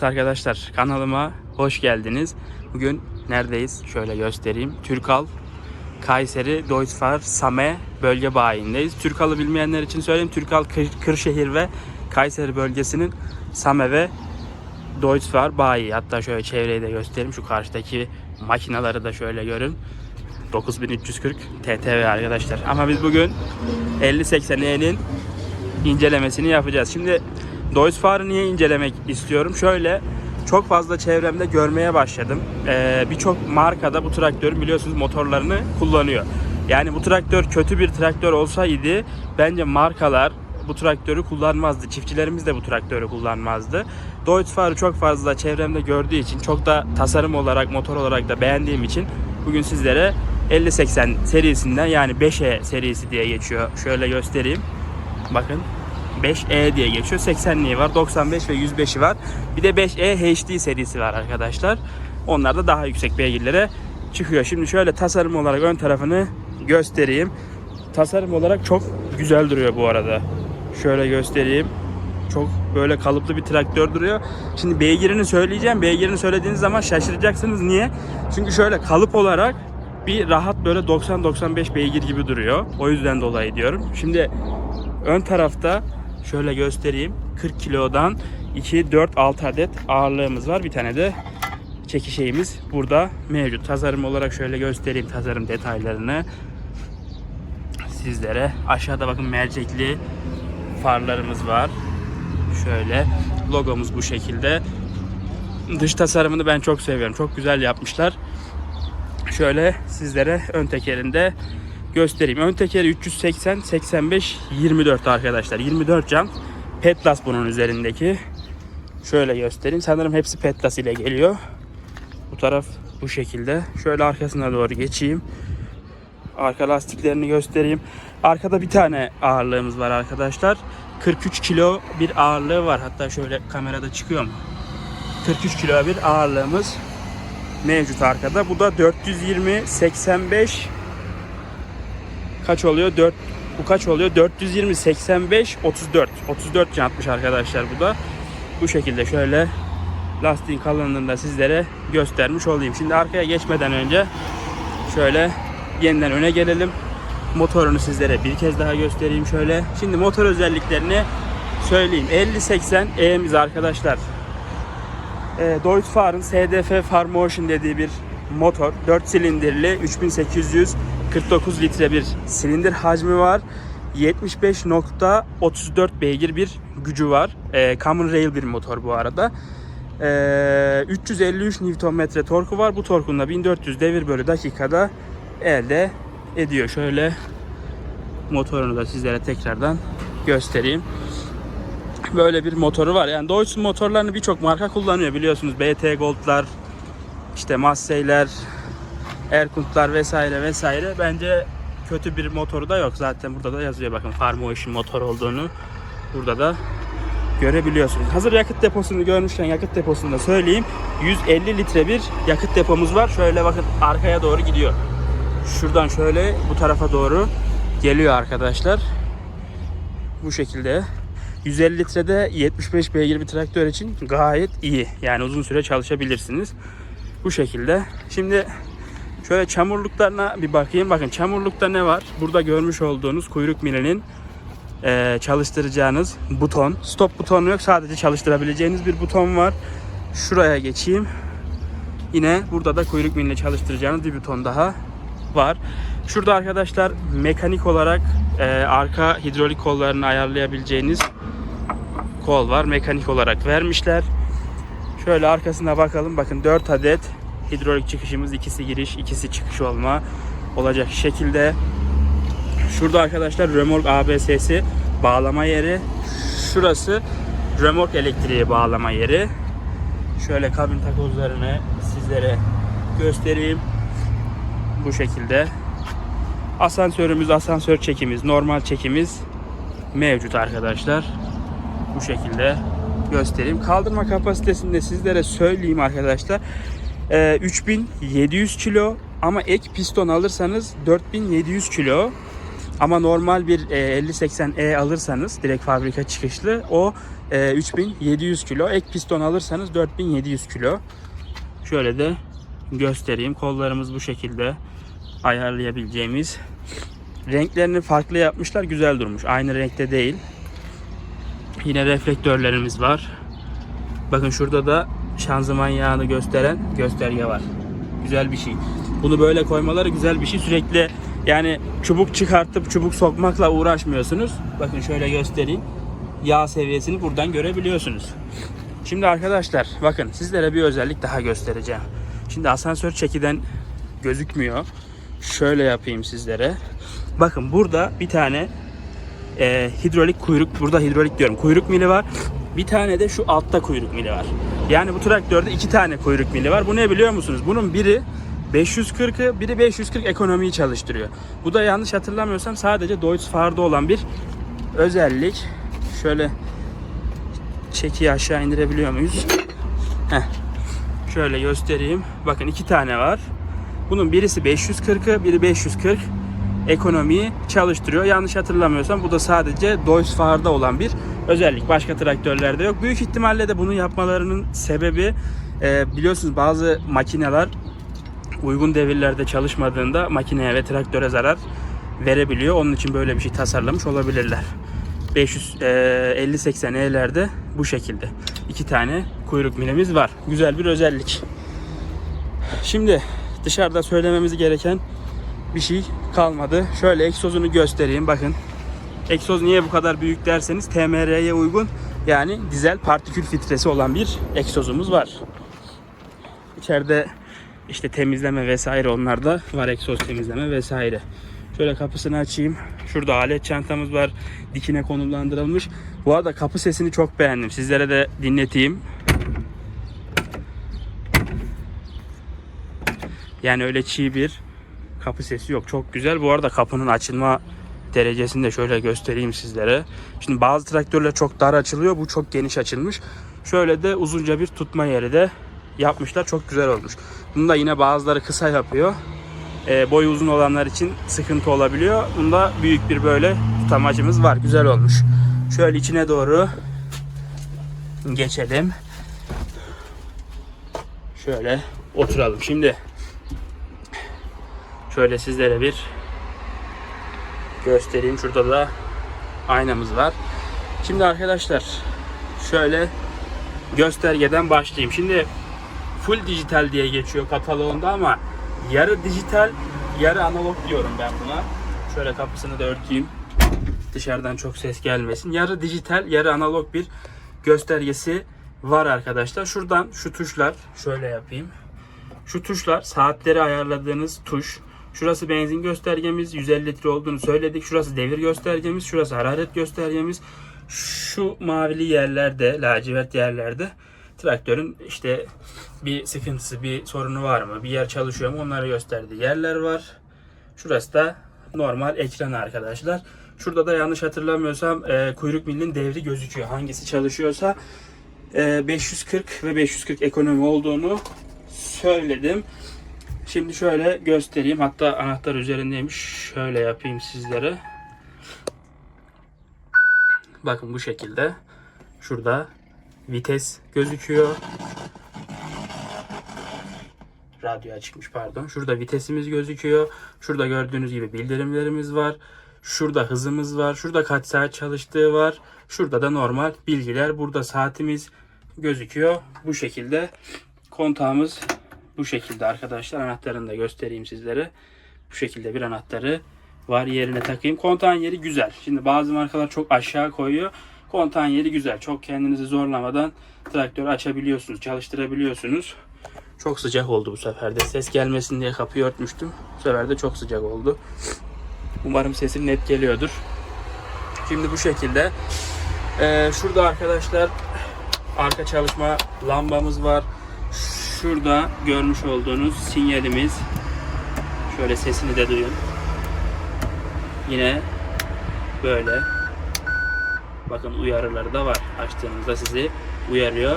Evet arkadaşlar kanalıma hoş geldiniz. Bugün neredeyiz? Şöyle göstereyim. Türkal Kayseri Deutschfahr Same bölge bayindeyiz. Türkal'ı bilmeyenler için söyleyeyim. Türkal Kır- Kırşehir ve Kayseri bölgesinin Same ve Deutschfahr bayi. Hatta şöyle çevreyi de göstereyim. Şu karşıdaki makinaları da şöyle görün. 9340 TTV arkadaşlar. Ama biz bugün 5080E'nin incelemesini yapacağız. Şimdi Deutschfahr'ı niye incelemek istiyorum? Şöyle çok fazla çevremde görmeye başladım. Ee, Birçok markada bu traktörün biliyorsunuz motorlarını kullanıyor. Yani bu traktör kötü bir traktör olsaydı bence markalar bu traktörü kullanmazdı. Çiftçilerimiz de bu traktörü kullanmazdı. Deutschfahr'ı çok fazla çevremde gördüğü için çok da tasarım olarak motor olarak da beğendiğim için bugün sizlere 5080 serisinden yani 5E serisi diye geçiyor. Şöyle göstereyim. Bakın 5E diye geçiyor. 80'liği var, 95 ve 105'i var. Bir de 5E HD serisi var arkadaşlar. Onlar da daha yüksek beygirlere çıkıyor. Şimdi şöyle tasarım olarak ön tarafını göstereyim. Tasarım olarak çok güzel duruyor bu arada. Şöyle göstereyim. Çok böyle kalıplı bir traktör duruyor. Şimdi beygirini söyleyeceğim. Beygirini söylediğiniz zaman şaşıracaksınız. Niye? Çünkü şöyle kalıp olarak bir rahat böyle 90-95 beygir gibi duruyor. O yüzden dolayı diyorum. Şimdi ön tarafta şöyle göstereyim. 40 kilodan 2, 4, 6 adet ağırlığımız var. Bir tane de çekişeğimiz burada mevcut. Tasarım olarak şöyle göstereyim tasarım detaylarını sizlere. Aşağıda bakın mercekli farlarımız var. Şöyle logomuz bu şekilde. Dış tasarımını ben çok seviyorum. Çok güzel yapmışlar. Şöyle sizlere ön tekerinde göstereyim. Ön tekeri 380 85 24 arkadaşlar. 24 jant. Petlas bunun üzerindeki. Şöyle göstereyim. Sanırım hepsi Petlas ile geliyor. Bu taraf bu şekilde. Şöyle arkasına doğru geçeyim. Arka lastiklerini göstereyim. Arkada bir tane ağırlığımız var arkadaşlar. 43 kilo bir ağırlığı var. Hatta şöyle kamerada çıkıyor mu? 43 kilo bir ağırlığımız mevcut arkada. Bu da 420 85 kaç oluyor? 4 bu kaç oluyor? 420 85 34. 34 jantmış arkadaşlar bu da. Bu şekilde şöyle lastiğin kalınlığını da sizlere göstermiş olayım. Şimdi arkaya geçmeden önce şöyle yeniden öne gelelim. Motorunu sizlere bir kez daha göstereyim şöyle. Şimdi motor özelliklerini söyleyeyim. 50-80 E'miz arkadaşlar. E, Deutschfahr'ın SDF Farmotion dediği bir motor. 4 silindirli 3849 litre bir silindir hacmi var. 75.34 beygir bir gücü var. E, Common Rail bir motor bu arada. E, 353 Nm torku var. Bu torkun da 1400 devir bölü dakikada elde ediyor. Şöyle motorunu da sizlere tekrardan göstereyim böyle bir motoru var. Yani Deutsch'un motorlarını birçok marka kullanıyor biliyorsunuz. BT Gold'lar, işte Massey'ler, Erkund'lar vesaire vesaire. Bence kötü bir motoru da yok. Zaten burada da yazıyor bakın Farmotion motor olduğunu. Burada da görebiliyorsunuz. Hazır yakıt deposunu görmüşken yakıt deposunu da söyleyeyim. 150 litre bir yakıt depomuz var. Şöyle bakın arkaya doğru gidiyor. Şuradan şöyle bu tarafa doğru geliyor arkadaşlar. Bu şekilde 150 litrede 75 beygir bir traktör için gayet iyi. Yani uzun süre çalışabilirsiniz. Bu şekilde. Şimdi şöyle çamurluklarına bir bakayım. Bakın çamurlukta ne var? Burada görmüş olduğunuz kuyruk milinin eee, çalıştıracağınız buton. Stop butonu yok. Sadece çalıştırabileceğiniz bir buton var. Şuraya geçeyim. Yine burada da kuyruk milini çalıştıracağınız bir buton daha var. Şurada arkadaşlar mekanik olarak eee, arka hidrolik kollarını ayarlayabileceğiniz kol var. Mekanik olarak vermişler. Şöyle arkasına bakalım. Bakın 4 adet hidrolik çıkışımız. ikisi giriş, ikisi çıkış olma olacak şekilde. Şurada arkadaşlar remork ABS'si bağlama yeri. Şurası remork elektriğe bağlama yeri. Şöyle kabin takozlarını sizlere göstereyim. Bu şekilde. Asansörümüz, asansör çekimiz, normal çekimiz mevcut arkadaşlar bu şekilde göstereyim. Kaldırma kapasitesini de sizlere söyleyeyim arkadaşlar. Ee, 3700 kilo ama ek piston alırsanız 4700 kilo. Ama normal bir e, 5080E alırsanız direkt fabrika çıkışlı o e, 3700 kilo. Ek piston alırsanız 4700 kilo. Şöyle de göstereyim. Kollarımız bu şekilde ayarlayabileceğimiz. Renklerini farklı yapmışlar. Güzel durmuş. Aynı renkte değil. Yine reflektörlerimiz var. Bakın şurada da şanzıman yağını gösteren gösterge var. Güzel bir şey. Bunu böyle koymaları güzel bir şey. Sürekli yani çubuk çıkartıp çubuk sokmakla uğraşmıyorsunuz. Bakın şöyle göstereyim. Yağ seviyesini buradan görebiliyorsunuz. Şimdi arkadaşlar bakın sizlere bir özellik daha göstereceğim. Şimdi asansör çekiden gözükmüyor. Şöyle yapayım sizlere. Bakın burada bir tane e, hidrolik kuyruk burada hidrolik diyorum kuyruk mili var. Bir tane de şu altta kuyruk mili var. Yani bu traktörde iki tane kuyruk mili var. Bu ne biliyor musunuz? Bunun biri 540'ı biri 540 ekonomiyi çalıştırıyor. Bu da yanlış hatırlamıyorsam sadece Deutz-Fahr'da olan bir özellik. Şöyle çekiyi aşağı indirebiliyor muyuz? Heh. Şöyle göstereyim. Bakın iki tane var. Bunun birisi 540'ı, biri 540 ekonomiyi çalıştırıyor. Yanlış hatırlamıyorsam bu da sadece Deutz-Fahr'da olan bir özellik. Başka traktörlerde yok. Büyük ihtimalle de bunu yapmalarının sebebi e, biliyorsunuz bazı makineler uygun devirlerde çalışmadığında makineye ve traktöre zarar verebiliyor. Onun için böyle bir şey tasarlamış olabilirler. 550-80E'lerde bu şekilde. iki tane kuyruk milimiz var. Güzel bir özellik. Şimdi dışarıda söylememiz gereken bir şey kalmadı. Şöyle egzozunu göstereyim. Bakın. Egzoz niye bu kadar büyük derseniz TMR'ye uygun yani dizel partikül filtresi olan bir egzozumuz var. İçeride işte temizleme vesaire onlarda var egzoz temizleme vesaire. Şöyle kapısını açayım. Şurada alet çantamız var. Dikine konumlandırılmış. Bu arada kapı sesini çok beğendim. Sizlere de dinleteyim. Yani öyle çiğ bir kapı sesi yok. Çok güzel. Bu arada kapının açılma derecesini de şöyle göstereyim sizlere. Şimdi bazı traktörler çok dar açılıyor. Bu çok geniş açılmış. Şöyle de uzunca bir tutma yeri de yapmışlar. Çok güzel olmuş. Bunu da yine bazıları kısa yapıyor. E, boyu uzun olanlar için sıkıntı olabiliyor. Bunda büyük bir böyle tutamacımız var. Güzel olmuş. Şöyle içine doğru geçelim. Şöyle oturalım. Şimdi şöyle sizlere bir göstereyim. Şurada da aynamız var. Şimdi arkadaşlar şöyle göstergeden başlayayım. Şimdi full dijital diye geçiyor kataloğunda ama yarı dijital yarı analog diyorum ben buna. Şöyle kapısını da örteyim. Dışarıdan çok ses gelmesin. Yarı dijital yarı analog bir göstergesi var arkadaşlar. Şuradan şu tuşlar şöyle yapayım. Şu tuşlar saatleri ayarladığınız tuş. Şurası benzin göstergemiz 150 litre olduğunu söyledik. Şurası devir göstergemiz. Şurası hararet göstergemiz. Şu mavili yerlerde, lacivert yerlerde traktörün işte bir sıkıntısı, bir sorunu var mı, bir yer çalışıyor mu onları gösterdiği yerler var. Şurası da normal ekran arkadaşlar. Şurada da yanlış hatırlamıyorsam e, kuyruk milinin devri gözüküyor. Hangisi çalışıyorsa e, 540 ve 540 ekonomi olduğunu söyledim. Şimdi şöyle göstereyim. Hatta anahtar üzerindeymiş. Şöyle yapayım sizlere. Bakın bu şekilde. Şurada vites gözüküyor. Radyo açıkmış pardon. Şurada vitesimiz gözüküyor. Şurada gördüğünüz gibi bildirimlerimiz var. Şurada hızımız var. Şurada kaç saat çalıştığı var. Şurada da normal bilgiler. Burada saatimiz gözüküyor. Bu şekilde kontağımız bu şekilde arkadaşlar. Anahtarını da göstereyim sizlere. Bu şekilde bir anahtarı var. Yerine takayım. Kontağın yeri güzel. Şimdi bazı markalar çok aşağı koyuyor. Kontağın yeri güzel. Çok kendinizi zorlamadan traktörü açabiliyorsunuz. Çalıştırabiliyorsunuz. Çok sıcak oldu bu sefer de. Ses gelmesin diye kapıyı örtmüştüm. Bu sefer de çok sıcak oldu. Umarım sesim net geliyordur. Şimdi bu şekilde. Ee, şurada arkadaşlar arka çalışma lambamız var. Şurada görmüş olduğunuz sinyalimiz. Şöyle sesini de duyun. Yine böyle. Bakın uyarıları da var. Açtığınızda sizi uyarıyor.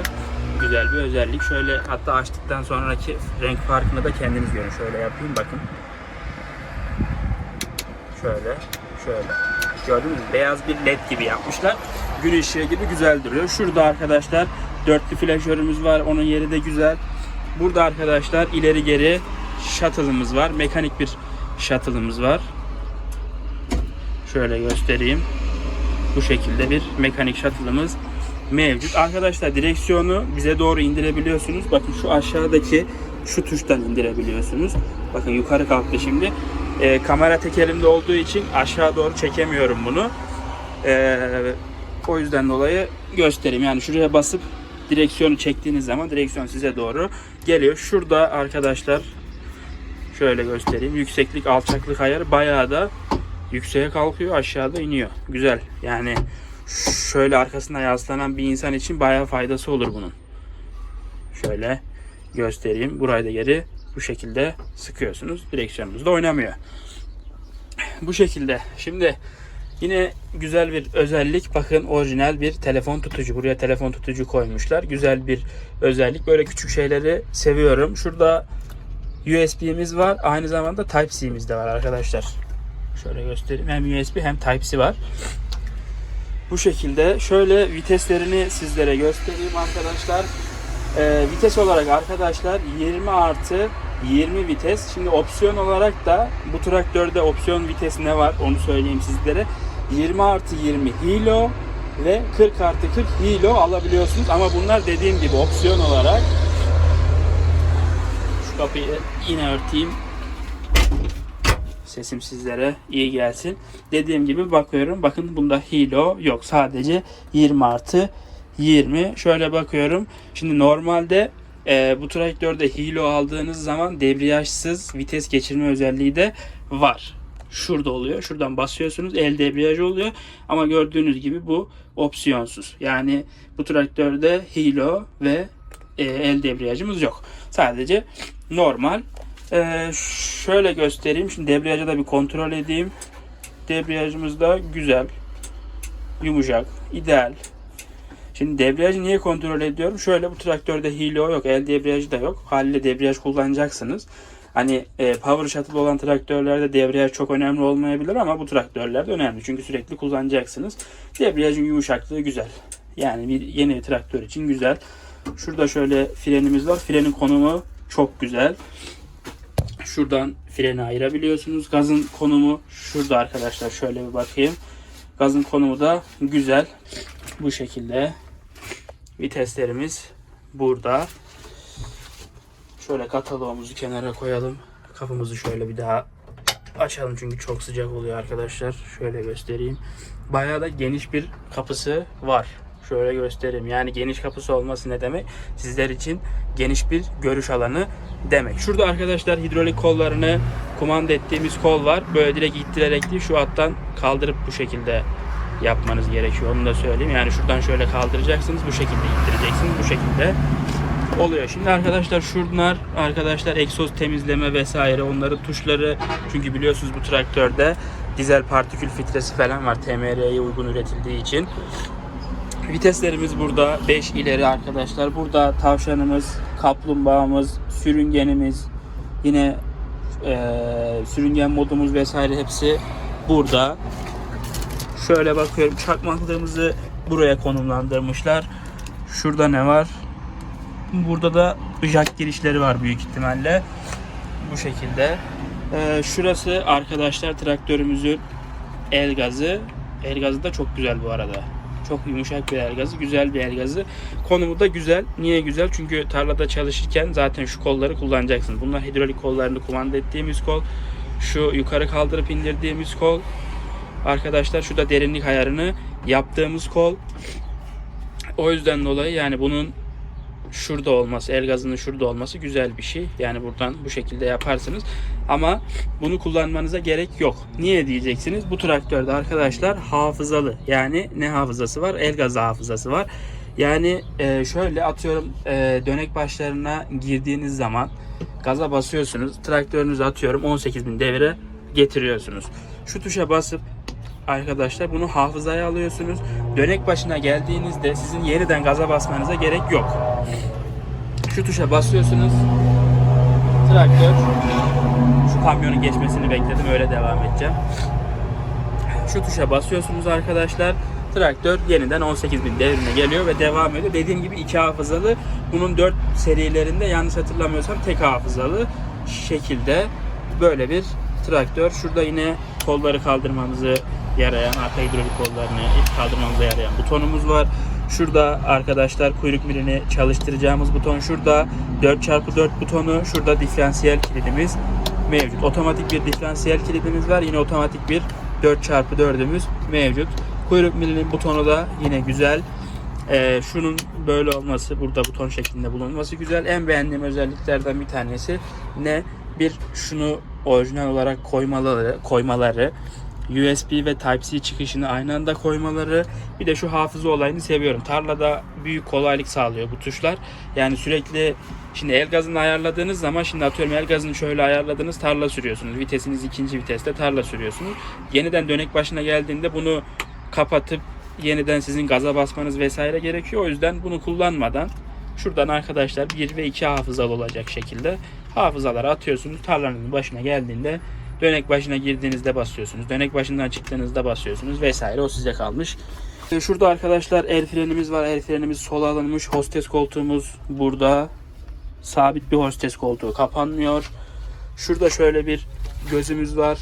Güzel bir özellik. Şöyle hatta açtıktan sonraki renk farkını da kendiniz görün. Şöyle yapayım bakın. Şöyle. Şöyle. Gördünüz mü? Beyaz bir led gibi yapmışlar. Gün ışığı gibi güzel duruyor. Şurada arkadaşlar dörtlü flaşörümüz var. Onun yeri de güzel. Burada arkadaşlar ileri geri shuttle'ımız var. Mekanik bir shuttle'ımız var. Şöyle göstereyim. Bu şekilde bir mekanik shuttle'ımız mevcut. Arkadaşlar direksiyonu bize doğru indirebiliyorsunuz. Bakın şu aşağıdaki şu tuştan indirebiliyorsunuz. Bakın yukarı kalktı şimdi. Ee, kamera tek elimde olduğu için aşağı doğru çekemiyorum bunu. Ee, o yüzden dolayı göstereyim. Yani şuraya basıp direksiyonu çektiğiniz zaman direksiyon size doğru geliyor. Şurada arkadaşlar şöyle göstereyim. Yükseklik alçaklık ayarı bayağı da yükseğe kalkıyor aşağıda iniyor. Güzel. Yani şöyle arkasına yaslanan bir insan için bayağı faydası olur bunun. Şöyle göstereyim. Burayı da geri bu şekilde sıkıyorsunuz. Direksiyonumuz da oynamıyor. Bu şekilde. Şimdi yine güzel bir özellik. Bakın orijinal bir telefon tutucu. Buraya telefon tutucu koymuşlar. Güzel bir özellik. Böyle küçük şeyleri seviyorum. Şurada USB'miz var. Aynı zamanda Type-C'miz de var arkadaşlar. Şöyle göstereyim. Hem USB hem Type-C var. Bu şekilde şöyle viteslerini sizlere göstereyim arkadaşlar. Ee, vites olarak arkadaşlar 20 artı 20 vites. Şimdi opsiyon olarak da bu traktörde opsiyon vites ne var onu söyleyeyim sizlere. 20 artı 20 hilo ve 40 artı 40 hilo alabiliyorsunuz. Ama bunlar dediğim gibi opsiyon olarak şu kapıyı yine örteyim sesim sizlere iyi gelsin. Dediğim gibi bakıyorum. Bakın bunda hilo yok. Sadece 20 artı 20. Şöyle bakıyorum. Şimdi normalde e, bu traktörde hilo aldığınız zaman debriyajsız vites geçirme özelliği de var. Şurada oluyor. Şuradan basıyorsunuz. El debriyajı oluyor. Ama gördüğünüz gibi bu opsiyonsuz. Yani bu traktörde hilo ve e, el debriyajımız yok. Sadece normal ee, şöyle göstereyim. Şimdi debriyajı da bir kontrol edeyim. Debriyajımız da güzel. Yumuşak. ideal. Şimdi debriyajı niye kontrol ediyorum? Şöyle bu traktörde hilo yok. El debriyajı da yok. Haliyle debriyaj kullanacaksınız. Hani e, power shuttle olan traktörlerde debriyaj çok önemli olmayabilir ama bu traktörlerde önemli. Çünkü sürekli kullanacaksınız. Debriyajın yumuşaklığı güzel. Yani bir yeni bir traktör için güzel. Şurada şöyle frenimiz var. Frenin konumu çok güzel. Şuradan freni ayırabiliyorsunuz. Gazın konumu şurada arkadaşlar. Şöyle bir bakayım. Gazın konumu da güzel. Bu şekilde. Viteslerimiz burada. Şöyle kataloğumuzu kenara koyalım. Kapımızı şöyle bir daha açalım çünkü çok sıcak oluyor arkadaşlar. Şöyle göstereyim. Bayağı da geniş bir kapısı var. Şöyle göstereyim. Yani geniş kapısı olması ne demek? Sizler için geniş bir görüş alanı demek. Şurada arkadaşlar hidrolik kollarını kumanda ettiğimiz kol var. Böyle direkt ittirerek değil şu alttan kaldırıp bu şekilde yapmanız gerekiyor. Onu da söyleyeyim. Yani şuradan şöyle kaldıracaksınız. Bu şekilde ittireceksiniz. Bu şekilde oluyor. Şimdi arkadaşlar şunlar arkadaşlar egzoz temizleme vesaire onların tuşları çünkü biliyorsunuz bu traktörde dizel partikül filtresi falan var TMR'ye uygun üretildiği için. Viteslerimiz burada 5 ileri arkadaşlar. Burada tavşanımız, kaplumbağamız, sürüngenimiz, yine e, sürüngen modumuz vesaire hepsi burada. Şöyle bakıyorum çakmaklığımızı buraya konumlandırmışlar. Şurada ne var? Burada da jack girişleri var büyük ihtimalle. Bu şekilde. E, şurası arkadaşlar traktörümüzün el gazı. El gazı da çok güzel bu arada. Çok yumuşak bir el gazı, güzel bir el gazı. Konumu da güzel. Niye güzel? Çünkü tarlada çalışırken zaten şu kolları kullanacaksın. Bunlar hidrolik kollarını kumanda ettiğimiz kol. Şu yukarı kaldırıp indirdiğimiz kol. Arkadaşlar şu da derinlik ayarını yaptığımız kol. O yüzden dolayı yani bunun şurada olması, el gazının şurada olması güzel bir şey. Yani buradan bu şekilde yaparsınız. Ama bunu kullanmanıza gerek yok. Niye diyeceksiniz? Bu traktörde arkadaşlar hafızalı. Yani ne hafızası var? El gazı hafızası var. Yani e, şöyle atıyorum e, dönek başlarına girdiğiniz zaman gaza basıyorsunuz. Traktörünüzü atıyorum 18.000 devire getiriyorsunuz. Şu tuşa basıp arkadaşlar bunu hafızaya alıyorsunuz. Dönek başına geldiğinizde sizin yeniden gaza basmanıza gerek yok. Şu tuşa basıyorsunuz. Traktör şu kamyonun geçmesini bekledim öyle devam edeceğim. şu tuşa basıyorsunuz arkadaşlar. Traktör yeniden 18.000 devrine geliyor ve devam ediyor. Dediğim gibi iki hafızalı. Bunun 4 serilerinde yanlış hatırlamıyorsam tek hafızalı şekilde böyle bir traktör. Şurada yine kolları kaldırmamızı yarayan, arka hidrolik kollarını kaldırmamıza yarayan butonumuz var. Şurada arkadaşlar kuyruk milini çalıştıracağımız buton şurada. 4x4 butonu, şurada diferansiyel kilidimiz mevcut. Otomatik bir diferansiyel kilidimiz var. Yine otomatik bir 4x4'ümüz mevcut. Kuyruk milinin butonu da yine güzel. Ee, şunun böyle olması, burada buton şeklinde bulunması güzel. En beğendiğim özelliklerden bir tanesi ne? Bir şunu orijinal olarak koymaları, koymaları. USB ve Type-C çıkışını aynı anda koymaları. Bir de şu hafıza olayını seviyorum. Tarlada büyük kolaylık sağlıyor bu tuşlar. Yani sürekli şimdi el gazını ayarladığınız zaman şimdi atıyorum el gazını şöyle ayarladınız tarla sürüyorsunuz. Vitesiniz ikinci viteste tarla sürüyorsunuz. Yeniden dönek başına geldiğinde bunu kapatıp yeniden sizin gaza basmanız vesaire gerekiyor. O yüzden bunu kullanmadan şuradan arkadaşlar 1 ve 2 hafızalı olacak şekilde hafızaları atıyorsunuz. Tarlanın başına geldiğinde dönek başına girdiğinizde basıyorsunuz. Dönek başından çıktığınızda basıyorsunuz vesaire. O size kalmış. Ee, Şurada arkadaşlar el frenimiz var. El frenimiz sola alınmış. Hostes koltuğumuz burada. Sabit bir hostes koltuğu kapanmıyor. Şurada şöyle bir gözümüz var.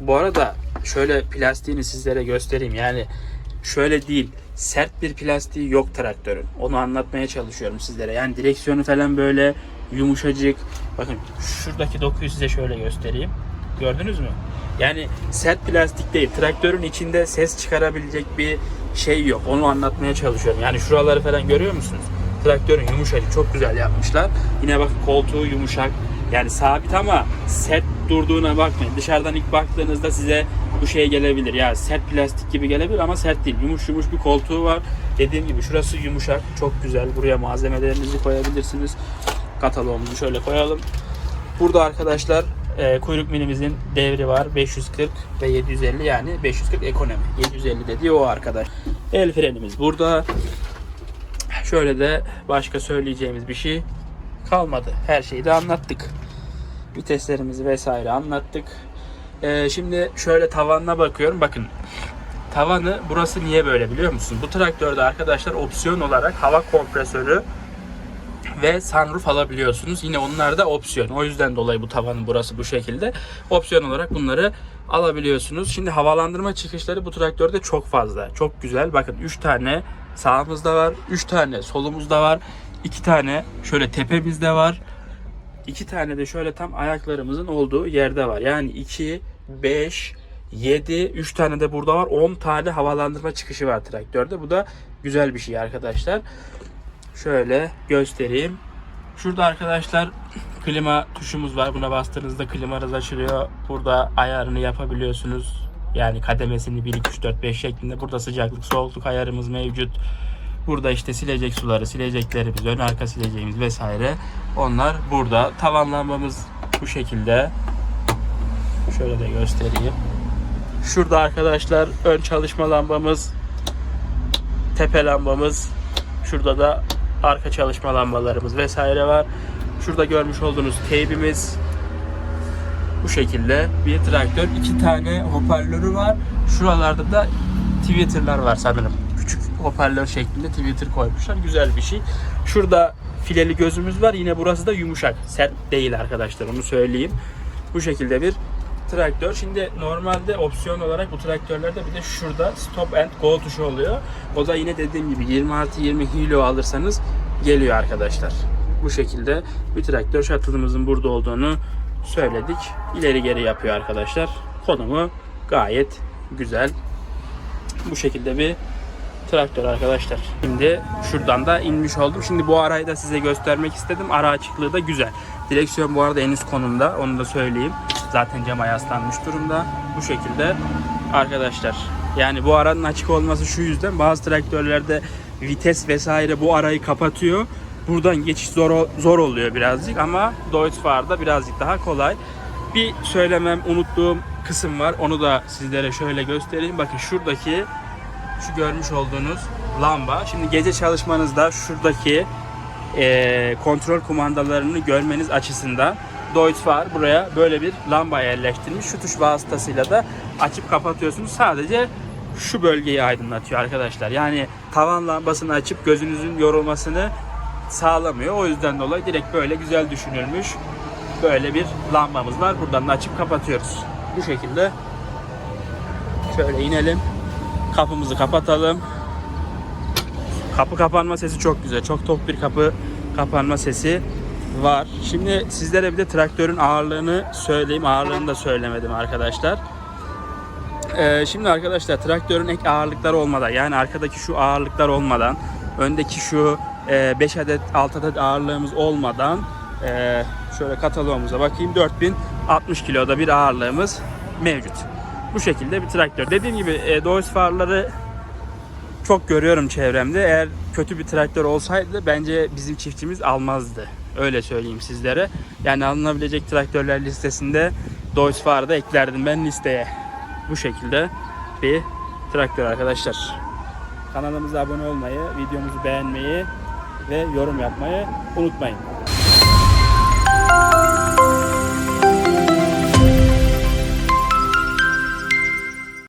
Bu arada şöyle plastiğini sizlere göstereyim. Yani şöyle değil. Sert bir plastiği yok traktörün. Onu anlatmaya çalışıyorum sizlere. Yani direksiyonu falan böyle yumuşacık. Bakın şuradaki dokuyu size şöyle göstereyim. Gördünüz mü? Yani sert plastik değil. Traktörün içinde ses çıkarabilecek bir şey yok. Onu anlatmaya çalışıyorum. Yani şuraları falan görüyor musunuz? Traktörün yumuşacık. Çok güzel yapmışlar. Yine bakın koltuğu yumuşak. Yani sabit ama sert durduğuna bakmayın. Dışarıdan ilk baktığınızda size bu şey gelebilir. Ya sert plastik gibi gelebilir ama sert değil. Yumuş yumuş bir koltuğu var. Dediğim gibi şurası yumuşak. Çok güzel. Buraya malzemelerinizi koyabilirsiniz. Kataloğumuzu şöyle koyalım. Burada arkadaşlar e, kuyruk milimizin devri var. 540 ve 750 yani 540 ekonomi. 750 dediği o arkadaş. El frenimiz burada. Şöyle de başka söyleyeceğimiz bir şey kalmadı. Her şeyi de anlattık. Viteslerimizi vesaire anlattık. Ee, şimdi şöyle tavanına bakıyorum. Bakın tavanı burası niye böyle biliyor musun? Bu traktörde arkadaşlar opsiyon olarak hava kompresörü ve sunroof alabiliyorsunuz. Yine onlar da opsiyon. O yüzden dolayı bu tavanın burası bu şekilde. Opsiyon olarak bunları alabiliyorsunuz. Şimdi havalandırma çıkışları bu traktörde çok fazla. Çok güzel. Bakın 3 tane sağımızda var. 3 tane solumuzda var. 2 tane şöyle tepemizde var. 2 tane de şöyle tam ayaklarımızın olduğu yerde var. Yani 2, 5, 7, 3 tane de burada var. 10 tane havalandırma çıkışı var traktörde. Bu da güzel bir şey arkadaşlar. Şöyle göstereyim. Şurada arkadaşlar klima tuşumuz var. Buna bastığınızda klimanız açılıyor. Burada ayarını yapabiliyorsunuz. Yani kademesini 1, 2, 3, 4, 5 şeklinde. Burada sıcaklık, soğukluk ayarımız mevcut. Burada işte silecek suları, sileceklerimiz, ön arka sileceğimiz vesaire. Onlar burada. Tavan lambamız bu şekilde. Şöyle de göstereyim. Şurada arkadaşlar ön çalışma lambamız, tepe lambamız, şurada da arka çalışma lambalarımız vesaire var. Şurada görmüş olduğunuz teybimiz bu şekilde bir traktör. iki tane hoparlörü var. Şuralarda da tweeter'lar var sanırım. Küçük hoparlör şeklinde tweeter koymuşlar. Güzel bir şey. Şurada fileli gözümüz var. Yine burası da yumuşak. Sert değil arkadaşlar onu söyleyeyim. Bu şekilde bir traktör. Şimdi normalde opsiyon olarak bu traktörlerde bir de şurada stop and go tuşu oluyor. O da yine dediğim gibi 20 artı 20 hilo alırsanız geliyor arkadaşlar. Bu şekilde bir traktör shuttle'ımızın burada olduğunu söyledik. İleri geri yapıyor arkadaşlar. Konumu gayet güzel. Bu şekilde bir traktör arkadaşlar. Şimdi şuradan da inmiş oldum. Şimdi bu arayı da size göstermek istedim. Ara açıklığı da güzel. Direksiyon bu arada en üst konumda. Onu da söyleyeyim. Zaten cama yaslanmış durumda. Bu şekilde arkadaşlar. Yani bu aranın açık olması şu yüzden bazı traktörlerde vites vesaire bu arayı kapatıyor. Buradan geçiş zor zor oluyor birazcık ama Deutz-Fahr'da birazcık daha kolay. Bir söylemem unuttuğum kısım var. Onu da sizlere şöyle göstereyim. Bakın şuradaki şu görmüş olduğunuz lamba. Şimdi gece çalışmanızda şuradaki eee, kontrol kumandalarını görmeniz açısından Deutz Fahr buraya böyle bir lamba yerleştirmiş. Şu tuş vasıtasıyla da açıp kapatıyorsunuz. Sadece şu bölgeyi aydınlatıyor arkadaşlar. Yani tavan lambasını açıp gözünüzün yorulmasını sağlamıyor. O yüzden dolayı direkt böyle güzel düşünülmüş. Böyle bir lambamız var. Buradan da açıp kapatıyoruz. Bu şekilde şöyle inelim. Kapımızı kapatalım. Kapı kapanma sesi çok güzel. Çok tok bir kapı kapanma sesi var. Şimdi sizlere bir de traktörün ağırlığını söyleyeyim. Ağırlığını da söylemedim arkadaşlar. Ee, şimdi arkadaşlar traktörün ek ağırlıkları olmadan yani arkadaki şu ağırlıklar olmadan öndeki şu 5 adet 6 adet ağırlığımız olmadan e, şöyle kataloğumuza bakayım 4060 kiloda bir ağırlığımız mevcut. Bu şekilde bir traktör. Dediğim gibi e, Deutz farları çok görüyorum çevremde. Eğer kötü bir traktör olsaydı bence bizim çiftçimiz almazdı. Öyle söyleyeyim sizlere. Yani alınabilecek traktörler listesinde Deutz farı da eklerdim ben listeye. Bu şekilde bir traktör arkadaşlar. Kanalımıza abone olmayı, videomuzu beğenmeyi ve yorum yapmayı unutmayın.